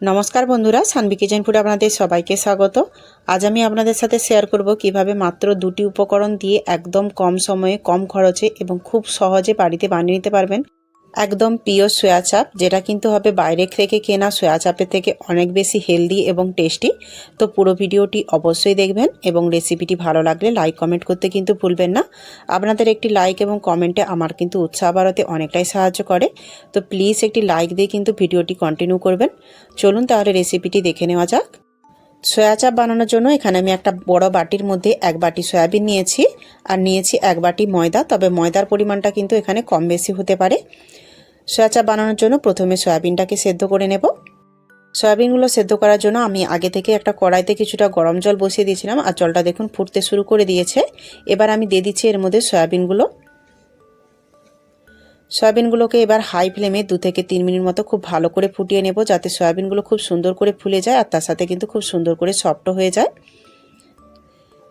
নমস্কার বন্ধুরা, সানবি kitchen food আপনাদের সবাইকে স্বাগত। আজ আমি আপনাদের সাথে শেয়ার করব কীভাবে মাত্র দুটি উপকরণ দিয়ে একদম কম সময়ে, কম খরচে এবং খুব সহজে বাড়িতে বানিয়ে নিতে পারবেন। একদম পিওর সোয়া চাপ যেটা কিন্তু হবে বাইরে থেকে কেনা সোয়া চাপের থেকে অনেক বেশি হেলদি এবং টেস্টি তো পুরো ভিডিওটি অবশ্যই দেখবেন এবং রেসিপিটি ভালো লাগলে লাইক কমেন্ট করতে কিন্তু ভুলবেন না। আপনাদের একটি লাইক এবং কমেন্টে আমার কিন্তু উৎসাহ বাড়াতে অনেকটাই সাহায্য করে। তো প্লিজ একটি লাইক দিয়ে কিন্তু ভিডিওটি কন্টিনিউ করবেন। চলুন তাহলে রেসিপিটি দেখে নেওয়া যাক। সয়া চাপ বানানোর জন্য এখানে আমি একটা বড় বাটির মধ্যে এক বাটি সয়াবিন নিয়েছি। আর নিয়েছি এক বাটি ময়দা, তবে ময়দার পরিমাণটা কিন্তু এখানে কম বেশি হতে পারে। সয়া চাপ বানানোর জন্য প্রথমে সয়াবিনটাকে সেদ্ধ করে নেব। সয়াবিনগুলো সেদ্ধ করার জন্য আমি আগে থেকে একটা কড়াইতে কিছুটা গরম জল বসিয়ে দিয়েছিলাম আর জলটা দেখুন ফুটতে শুরু করে দিয়েছে। এবার আমি দিয়ে দিচ্ছি এর মধ্যে সয়াবিনগুলো। সয়াবিনগুলোকে এবার হাই ফ্লেমে দু থেকে তিন মিনিট মতো খুব ভালো করে ফুটিয়ে নেব যাতে সয়াবিনগুলো খুব সুন্দর করে ফুলে যায় আর তার সাথে কিন্তু খুব সুন্দর করে সফট হয়ে যায়।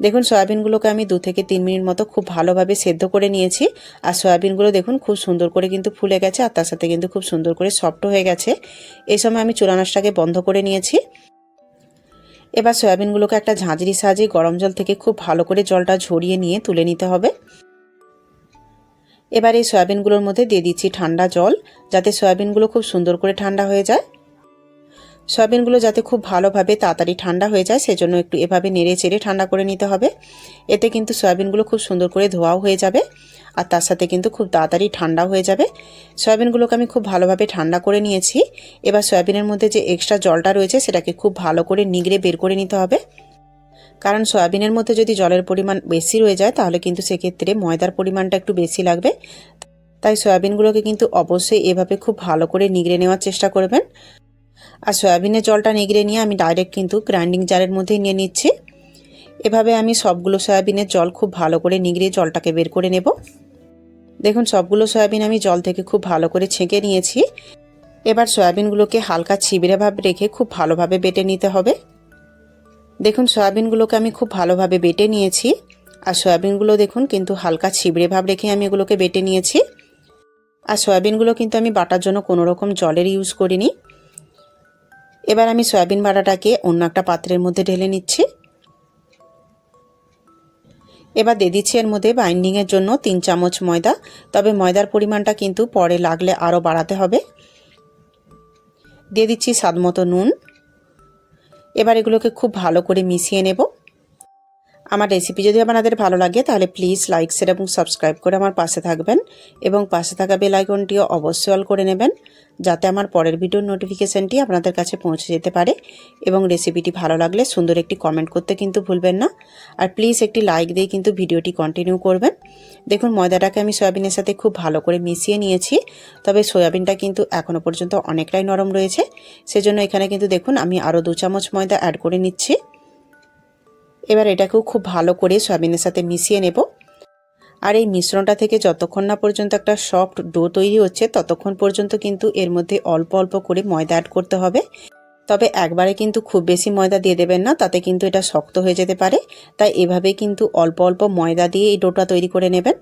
দেখুন, সয়াবিনগুলোকে আমি দু থেকে তিন মিনিট মতো খুব ভালোভাবে সেদ্ধ করে নিয়েছি। আর সয়াবিনগুলো দেখুন, খুব সুন্দর করে কিন্তু ফুলে গেছে আর তার সাথে কিন্তু খুব সুন্দর করে সফট হয়ে গেছে। এই সময় আমি চুলানাশটাকে বন্ধ করে নিয়েছি। এবার সয়াবিনগুলোকে একটা ঝাঁঝরির সাহায্যে গরম জল থেকে খুব ভালো করে জলটা ঝরিয়ে নিয়ে তুলে নিতে হবে। এবার এই সয়াবিনগুলোর মধ্যে দিয়ে দিচ্ছি ঠান্ডা জল, যাতে সয়াবিনগুলো খুব সুন্দর করে ঠান্ডা হয়ে যায়। সয়াবিনগুলো যাতে খুব ভালোভাবে তাড়াতাড়ি ঠান্ডা হয়ে যায়, সেজন্য একটু এভাবে নেড়ে চেড়ে ঠান্ডা করে নিতে হবে। এতে কিন্তু সয়াবিনগুলো খুব সুন্দর করে ধোয়াও হয়ে যাবে আর তার সাথে কিন্তু খুব তাড়াতাড়ি ঠান্ডা হয়ে যাবে। সয়াবিনগুলোকে আমি খুব ভালোভাবে ঠান্ডা করে নিয়েছি। এবার সয়াবিনের মধ্যে যে এক্সট্রা জলটা রয়েছে, সেটাকে খুব ভালো করে নিগড়ে বের করে নিতে হবে। কারণ সয়াবিনের মধ্যে যদি জলের পরিমাণ বেশি রয়ে যায়, তাহলে কিন্তু সেক্ষেত্রে ময়দার পরিমাণটা একটু বেশি লাগবে। তাই সয়াবিনগুলোকে কিন্তু অবশ্যই এভাবে খুব ভালো করে নিগড়ে নেওয়ার চেষ্টা করবেন। আর সয়াবিনের জলটা নিগড়ে নিয়ে আমি ডাইরেক্ট কিন্তু গ্রাইন্ডিং জারের মধ্যেই নিয়ে নিচ্ছি। এভাবে আমি সবগুলো সয়াবিনের জল খুব ভালো করে নিগড়িয়ে জলটাকে বের করে নেব। দেখুন, সবগুলো সয়াবিন আমি জল থেকে খুব ভালো করে ছেঁকে নিয়েছি। এবার সয়াবিনগুলোকে হালকা ছিবড়ে ভাবে রেখে খুব ভালোভাবে বেটে নিতে হবে। দেখুন, সয়াবিনগুলোকে আমি খুব ভালোভাবে বেটে নিয়েছি। আর সয়াবিনগুলো দেখুন, কিন্তু হালকা ছিবড়ে ভাব রেখে আমি এগুলোকে বেটে নিয়েছি। আর সয়াবিনগুলো কিন্তু আমি বাটার জন্য কোনো রকম জলের ইউজ করিনি। এবার আমি সয়াবিন বাটাটাকে অন্য একটা পাত্রের মধ্যে ঢেলে নিচ্ছি। এবার দিয়ে দিচ্ছি এর মধ্যে বাইন্ডিংয়ের জন্য তিন চামচ ময়দা। তবে ময়দার পরিমাণটা কিন্তু পরে লাগলে আরও বাড়াতে হবে। দিয়ে দিচ্ছি স্বাদ নুন। এবার এগুলোকে খুব ভালো করে মিশিয়ে নেব। আমার রেসিপি যদি আপনাদের ভালো লাগে, তাহলে প্লিজ লাইক শেয়ার এবং সাবস্ক্রাইব করে আমার পাশে থাকবেন এবং পাশে থাকা বেল আইকনটিও অবশ্যই অল করে নেবেন যাতে আমার পরের ভিডিওর নোটিফিকেশানটি আপনাদের কাছে পৌঁছে যেতে পারে এবং রেসিপিটি ভালো লাগলে সুন্দর একটি কমেন্ট করতে কিন্তু ভুলবেন না। আর প্লিজ একটি লাইক দিয়ে কিন্তু ভিডিওটি কন্টিনিউ করবেন। দেখুন, ময়দাটাকে আমি সয়াবিনের সাথে খুব ভালো করে মিশিয়ে নিয়েছি, তবে সয়াবিনটা কিন্তু এখনও পর্যন্ত অনেকটাই নরম রয়েছে। সেজন্য এখানে কিন্তু দেখুন, আমি আরও দু চামচ ময়দা অ্যাড করে নিচ্ছি। এবার এটাকেও খুব ভালো করে সয়াবিনের সাথে মিশিয়ে নেব। আর এই মিশ্রণটা থেকে যতক্ষণ না পর্যন্ত একটা সফট ডো তৈরি হচ্ছে, ততক্ষণ পর্যন্ত কিন্তু এর মধ্যে অল্প অল্প করে ময়দা অ্যাড করতে হবে। তবে একবারে কিন্তু খুব বেশি ময়দা দিয়ে দেবেন না, তাতে কিন্তু এটা শক্ত হয়ে যেতে পারে। তাই এভাবে কিন্তু অল্প অল্প ময়দা দিয়ে এই ডোটা তৈরি করে নেবেন।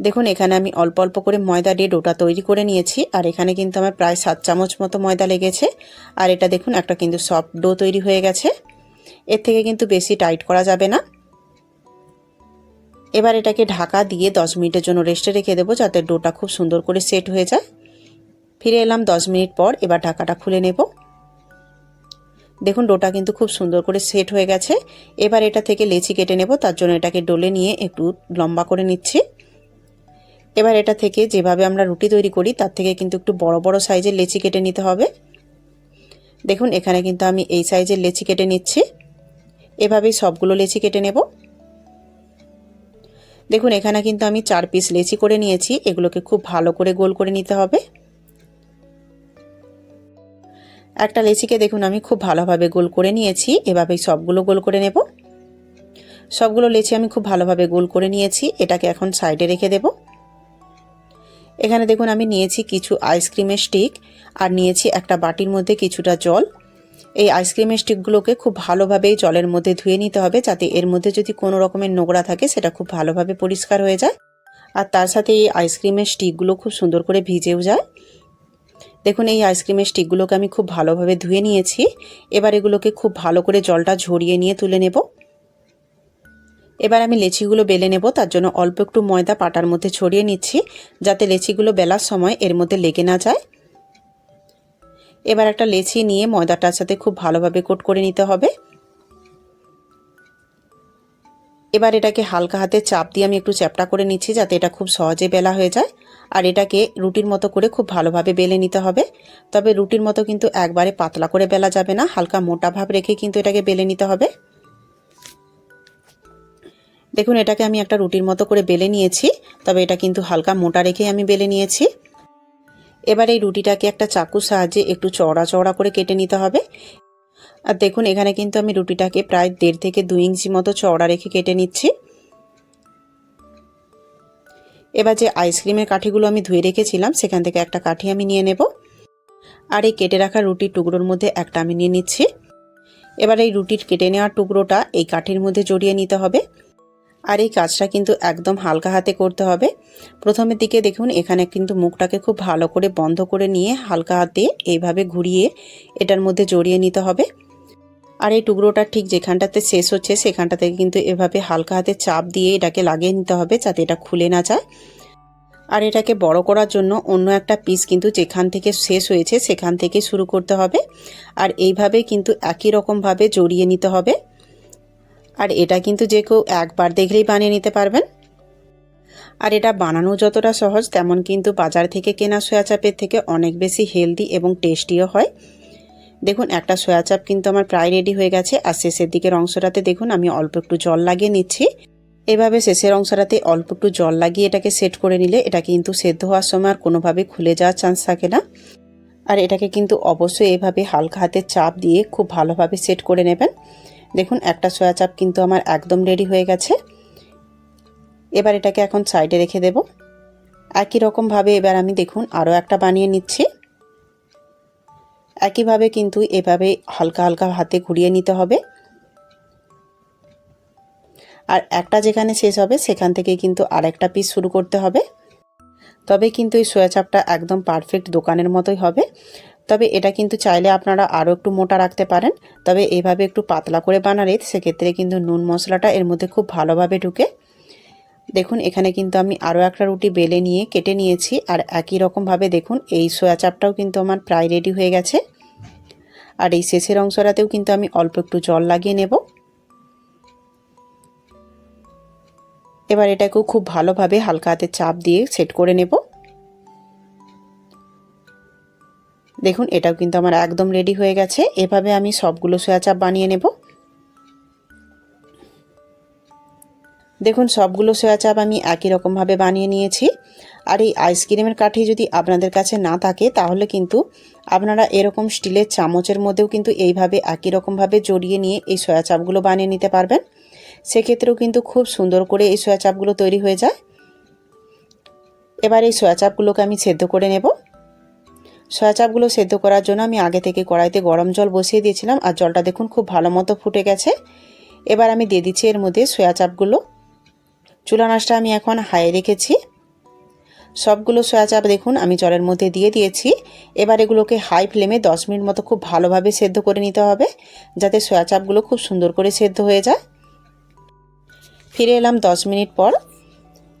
দেখুন, এখানে আমি অল্প অল্প করে ময়দা দিয়ে ডোটা তৈরি করে নিয়েছি, আর এখানে কিন্তু আমার প্রায় সাত চামচ মতো ময়দা লেগেছে। আর এটা দেখুন, একটা কিন্তু সফট ডো তৈরি হয়ে গেছে। এর থেকে কিন্তু বেশি টাইট করা যাবে না। এবার এটাকে ঢাকা দিয়ে দশ মিনিটের জন্য রেস্টে রেখে দেবো যাতে ডোটা খুব সুন্দর করে সেট হয়ে যায়। ফিরে এলাম দশ মিনিট পর, এবার ঢাকাটা খুলে নেব। দেখুন, ডোটা কিন্তু খুব সুন্দর করে সেট হয়ে গেছে। এবার এটা থেকে লেচি কেটে নেব, তার জন্য এটাকে ডোলে নিয়ে একটু লম্বা করে নিচ্ছি। এবার এটা থেকে যেভাবে আমরা রুটি তৈরি করি, তার থেকে কিন্তু একটু বড় বড় সাইজের লেচি কেটে নিতে হবে। দেখুন, এখানে কিন্তু আমি এই সাইজের লেচি কেটে নিচ্ছি। এভাবেই সবগুলো লেচি কেটে নেব। দেখুন, এখানে কিন্তু আমি চার পিস লেচি করে নিয়েছি। এগুলোকে খুব ভালো করে গোল করে নিতে হবে। একটা লেচিকে দেখুন, আমি খুব ভালোভাবে গোল করে নিয়েছি। এভাবেই সবগুলো গোল করে নেব। সবগুলো লেচি আমি খুব ভালোভাবে গোল করে নিয়েছি। এটাকে এখন সাইডে রেখে দেব। এখানে দেখুন, আমি নিয়েছি কিছু আইসক্রিমের স্টিক আর নিয়েছি একটা বাটির মধ্যে কিছুটা জল। এই আইসক্রিমের স্টিকগুলোকে খুব ভালোভাবেই জলের মধ্যে ধুয়ে নিতে হবে যাতে এর মধ্যে যদি কোনো রকমের নোংরা থাকে সেটা খুব ভালোভাবে পরিষ্কার হয়ে যায়। আর তার সাথে এই আইসক্রিমের স্টিকগুলো খুব সুন্দর করে ভিজেও যায়। দেখুন এই আইসক্রিমের স্টিকগুলোকে আমি খুব ভালোভাবে ধুয়ে নিয়েছি। এবার এগুলোকে খুব ভালো করে জলটা ঝরিয়ে নিয়ে তুলে নেব। এবার আমি লেচিগুলো বেলে নেব, তার জন্য অল্প একটু ময়দা পাটার মধ্যে ছড়িয়ে নিচ্ছি যাতে লেচিগুলো বেলার সময় এর মধ্যে লেগে না যায়। এবার একটা লেচি নিয়ে ময়দাটার সাথে খুব ভালোভাবে কোট করে নিতে হবে। এবার এটাকে হালকা হাতে চাপ দিয়ে আমি একটু চ্যাপটা করে নিচ্ছি যাতে এটা খুব সহজে বেলা হয়ে যায়। আর এটাকে রুটির মতো করে খুব ভালোভাবে বেলে নিতে হবে। তবে রুটির মতো কিন্তু একবারে পাতলা করে বেলা যাবে না, হালকা মোটা ভাব রেখে কিন্তু এটাকে বেলে নিতে হবে। দেখুন, এটাকে আমি একটা রুটির মতো করে বেলে নিয়েছি, তবে এটা কিন্তু হালকা মোটা রেখেই আমি বেলে নিয়েছি। এবার এই রুটিটাকে একটা চাকুর সাহায্যে একটু চওড়া চওড়া করে কেটে নিতে হবে। আর দেখুন, এখানে কিন্তু আমি রুটিটাকে প্রায় দেড় থেকে দুই ইঞ্চি মতো চওড়া রেখে কেটে নিচ্ছি। এবার যে আইসক্রিমের কাঠিগুলো আমি ধুয়ে রেখেছিলাম, সেখান থেকে একটা কাঠি আমি নিয়ে নেব। আর এই কেটে রাখা রুটির টুকরোর মধ্যে একটা আমি নিয়ে নিচ্ছি। এবার এই রুটির কেটে নেওয়ার টুকরোটা এই কাঠির মধ্যে জড়িয়ে নিতে হবে। আর এই কাজটা কিন্তু একদম হালকা হাতে করতে হবে। প্রথমের দিকে দেখুন, এখানে কিন্তু মুখটাকে খুব ভালো করে বন্ধ করে নিয়ে হালকা হাতে এইভাবে ঘুরিয়ে এটার মধ্যে জড়িয়ে নিতে হবে। আর এই টুকরোটা ঠিক যেখানটাতে শেষ হচ্ছে, সেখানটা থেকে কিন্তু এভাবে হালকা হাতে চাপ দিয়ে এটাকে লাগিয়ে নিতে হবে যাতে এটা খুলে না যায়। আর এটাকে বড় করার জন্য অন্য একটা পিস কিন্তু যেখান থেকে শেষ হয়েছে, সেখান থেকে শুরু করতে হবে। আর এইভাবে কিন্তু একই রকমভাবে জড়িয়ে নিতে হবে। আর এটা কিন্তু যে কেউ একবার দেখলেই বানিয়ে নিতে পারবেন। আর এটা বানানো যতটা সহজ, তেমন কিন্তু বাজার থেকে কেনা সয়া চাপের থেকে অনেক বেশি হেলদি এবং টেস্টিও হয়। দেখুন, একটা সয়া চাপ কিন্তু আমার প্রায় রেডি হয়ে গেছে। আর শেষের দিকের অংশটাতে দেখুন, আমি অল্প একটু জল লাগিয়ে নিচ্ছি। এভাবে শেষের অংশটাতে অল্প একটু জল লাগিয়ে এটাকে সেট করে নিলে এটা কিন্তু সেদ্ধ হওয়ার সময় আর কোনোভাবে খুলে যাওয়ার চান্স থাকে না। আর এটাকে কিন্তু অবশ্যই এভাবে হালকা হাতে চাপ দিয়ে খুব ভালোভাবে সেট করে নেবেন। দেখুন, একটা সয়া চাপ কিন্তু আমার একদম রেডি হয়ে গেছে। এবার এটাকে এখন সাইডে রেখে দেব। একই রকমভাবে এবার আমি দেখুন, আরও একটা বানিয়ে নিচ্ছি। একইভাবে কিন্তু এভাবে হালকা হালকা হাতে ঘুরিয়ে নিতে হবে। আর একটা যেখানে শেষ হবে, সেখান থেকে কিন্তু আরেকটা পিস শুরু করতে হবে। তবে কিন্তু এই সোয়া চাপটা একদম পারফেক্ট দোকানের মতোই হবে। তবে এটা কিন্তু চাইলে আপনারা আরও একটু মোটা রাখতে পারেন। তবে এভাবে একটু পাতলা করে বানালে সেক্ষেত্রে কিন্তু নুন মশলাটা এর মধ্যে খুব ভালোভাবে ঢুকে। দেখুন, এখানে কিন্তু আমি আরও একটা রুটি বেলে নিয়ে কেটে নিয়েছি। আর একই রকমভাবে দেখুন, এই সোয়া চাপটাও কিন্তু আমার প্রায় রেডি হয়ে গেছে। আর এই শেষের অংশটাতেও কিন্তু আমি অল্প একটু জল লাগিয়ে নেব। এবার এটাকেও খুব ভালোভাবে হালকা হাতে চাপ দিয়ে সেট করে নেব। দেখুন, এটাও কিন্তু আমার একদম রেডি হয়ে গেছে। এভাবে আমি সবগুলো সোয়া চাপ বানিয়ে নেব। দেখুন, সবগুলো সোয়া চাপ আমি একই রকমভাবে বানিয়ে নিয়েছি। আর এই আইসক্রিমের কাঠি যদি আপনাদের কাছে না থাকে, তাহলে কিন্তু আপনারা এরকম স্টিলের চামচের মধ্যেও কিন্তু এইভাবে একই রকমভাবে জড়িয়ে নিয়ে এই সয়া চাপগুলো বানিয়ে নিতে পারবেন। সেক্ষেত্রেও কিন্তু খুব সুন্দর করে এই সয়া চাপগুলো তৈরি হয়ে যায়। এবার এই সয়া চাপগুলোকে আমি সেদ্ধ করে নেব। সয়া চাপগুলো সেদ্ধ করার জন্য আমি আগে থেকে কড়াইতে গরম জল বসিয়ে দিয়েছিলাম আর জলটা দেখুন খুব ভালো মতো ফুটে গেছে। এবার আমি দিয়ে দিচ্ছি এর মধ্যে সয়া চাপগুলো। চুলা নাচটা আমি এখন হাই রেখেছি। সবগুলো সয়া চাপ দেখুন আমি জলের মধ্যে দিয়ে দিয়েছি। এবার এগুলোকে হাই ফ্লেমে দশ মিনিট মতো খুব ভালোভাবে সেদ্ধ করে নিতে হবে যাতে সয়া চাপগুলো খুব সুন্দর করে সেদ্ধ হয়ে যায়। ফিরে এলাম দশ মিনিট পর।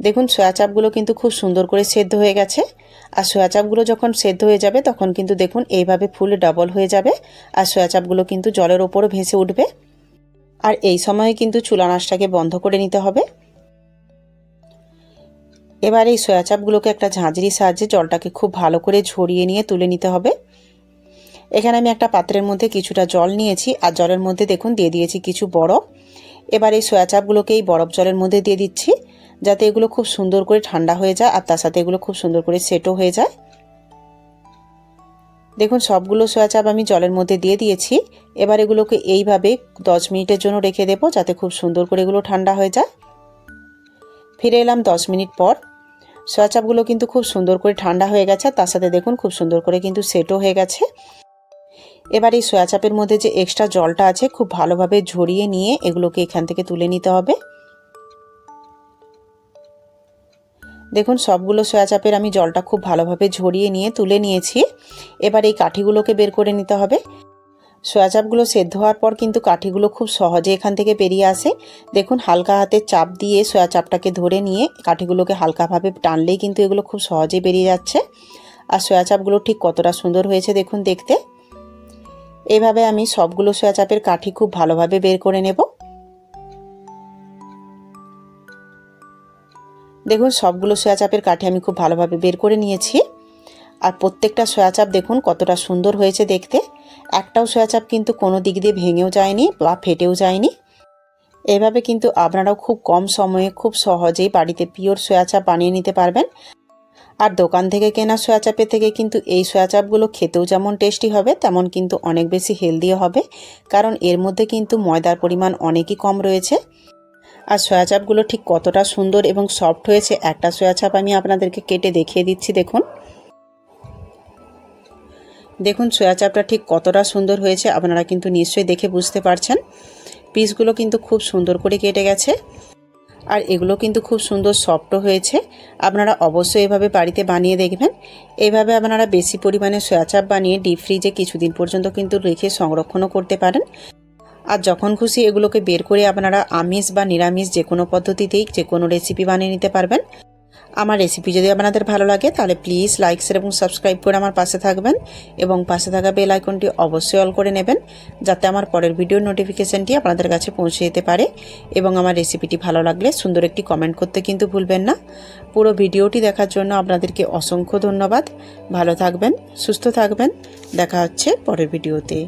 দেখুন সয়া চাপগুলো কিন্তু খুব সুন্দর করে সেদ্ধ হয়ে গেছে। আর সয়া চাপগুলো যখন সেদ্ধ হয়ে যাবে, তখন কিন্তু দেখুন এইভাবে ফুল ডবল হয়ে যাবে আর সয়া চাপগুলো কিন্তু জলের ওপরও ভেসে উঠবে। আর এই সময়ে কিন্তু চুলা নাচটাকে বন্ধ করে নিতে হবে। এবার এই সয়া চাপগুলোকে একটা ঝাঁঝরির সাহায্যে জলটাকে খুব ভালো করে ঝরিয়ে নিয়ে তুলে নিতে হবে। এখানে আমি একটা পাত্রের মধ্যে কিছুটা জল নিয়েছি আর জলের মধ্যে দেখুন দিয়ে দিয়েছি কিছু বরফ। এবার এই সয়া চাপগুলোকে এই বরফ জলের মধ্যে দিয়ে দিচ্ছি। যাতে এগুলো খুব সুন্দর করে ঠান্ডা হয়ে যায় আর তার সাথে এগুলো খুব সুন্দর করে সেটও হয়ে যায়। দেখুন, সবগুলো সয়া চাপ আমি জলের মধ্যে দিয়ে দিয়েছি। এবার এগুলোকে এইভাবে দশ মিনিটের জন্য রেখে দেবো যাতে খুব সুন্দর করে এগুলো ঠান্ডা হয়ে যায়। ফিরে এলাম দশ মিনিট পর। সয়া চাপগুলো কিন্তু খুব সুন্দর করে ঠান্ডা হয়ে গেছে তার সাথে দেখুন খুব সুন্দর করে কিন্তু সেটও হয়ে গেছে। এবার এই সয়া চাপের মধ্যে যে এক্সট্রা জলটা আছে, খুব ভালোভাবে ঝরিয়ে নিয়ে এগুলোকে এখান থেকে তুলে নিতে হবে। দেখুন, সবগুলো সয়া চাপের আমি জলটা খুব ভালোভাবে ঝরিয়ে নিয়ে তুলে নিয়েছি। এবার এই কাঠিগুলোকে বের করে নিতে হবে। সয়া চাপগুলো সেদ্ধ হওয়ার পর কিন্তু কাঠিগুলো খুব সহজে এখান থেকে বেরিয়ে আসে। দেখুন, হালকা হাতে চাপ দিয়ে সয়া চাপটাকে ধরে নিয়ে কাঠিগুলোকে হালকাভাবে টানলেই কিন্তু এগুলো খুব সহজে বেরিয়ে যাচ্ছে। আর সয়া চাপগুলো ঠিক কতটা সুন্দর হয়েছে দেখুন দেখতে। এভাবে আমি সবগুলো সয়া চাপের কাঠি খুব ভালোভাবে বের করে নেব। দেখুন, সবগুলো সয়া চাপের কাঠি আমি খুব ভালোভাবে বের করে নিয়েছি। আর প্রত্যেকটা সয়া চাপ দেখুন, কতটা সুন্দর হয়েছে দেখতে। একটাও সয়া চাপ কিন্তু কোনো দিক দিয়ে ভেঙেও যায়নি বা ফেটেও যায়নি। এভাবে কিন্তু আপনারাও খুব কম সময়ে খুব সহজেই বাড়িতে পিওর সয়া চাপ বানিয়ে নিতে পারবেন। আর দোকান থেকে কেনা সয়া চাপের থেকে কিন্তু এই সয়া চাপগুলো খেতেও যেমন টেস্টি হবে, তেমন কিন্তু অনেক বেশি হেলদিও হবে। কারণ এর মধ্যে কিন্তু ময়দার পরিমাণ অনেকই কম রয়েছে। আর সয়া চাপগুলো ঠিক কতটা সুন্দর এবং সফট হয়েছে, একটা সয়া চাপ আমি আপনাদেরকে কেটে দেখিয়ে দিচ্ছি, দেখুন। দেখুন সয়া চাপটা ঠিক কতটা সুন্দর হয়েছে, আপনারা কিন্তু নিশ্চয়ই দেখে বুঝতে পারছেন। পিসগুলো কিন্তু খুব সুন্দর করে কেটে গেছে, আর এগুলো কিন্তু খুব সুন্দর সফটও হয়েছে। আপনারা অবশ্যই এভাবে বাড়িতে বানিয়ে দেখবেন। এভাবে আপনারা বেশি পরিমাণে সয়া চাপ বানিয়ে ডিপ ফ্রিজে কিছুদিন পর্যন্ত কিন্তু রেখে সংরক্ষণও করতে পারেন। আর যখন খুশি এগুলোকে বের করে আপনারা আমিষ বা নিরামিষ যে কোনো পদ্ধতিতেই যে কোনো রেসিপি বানিয়ে নিতে পারবেন। আমার রেসিপি যদি আপনাদের ভালো লাগে, তাহলে প্লিজ লাইক শেয়ার এবং সাবস্ক্রাইব করে আমার পাশে থাকবেন এবং পাশে থাকা বেল আইকনটি অবশ্যই অল করে নেবেন যাতে আমার পরের ভিডিওর নোটিফিকেশানটি আপনাদের কাছে পৌঁছে যেতে পারে এবং আমার রেসিপিটি ভালো লাগলে সুন্দর একটি কমেন্ট করতে কিন্তু ভুলবেন না। পুরো ভিডিওটি দেখার জন্য আপনাদেরকে অসংখ্য ধন্যবাদ। ভালো থাকবেন, সুস্থ থাকবেন। দেখা হচ্ছে পরের ভিডিওতে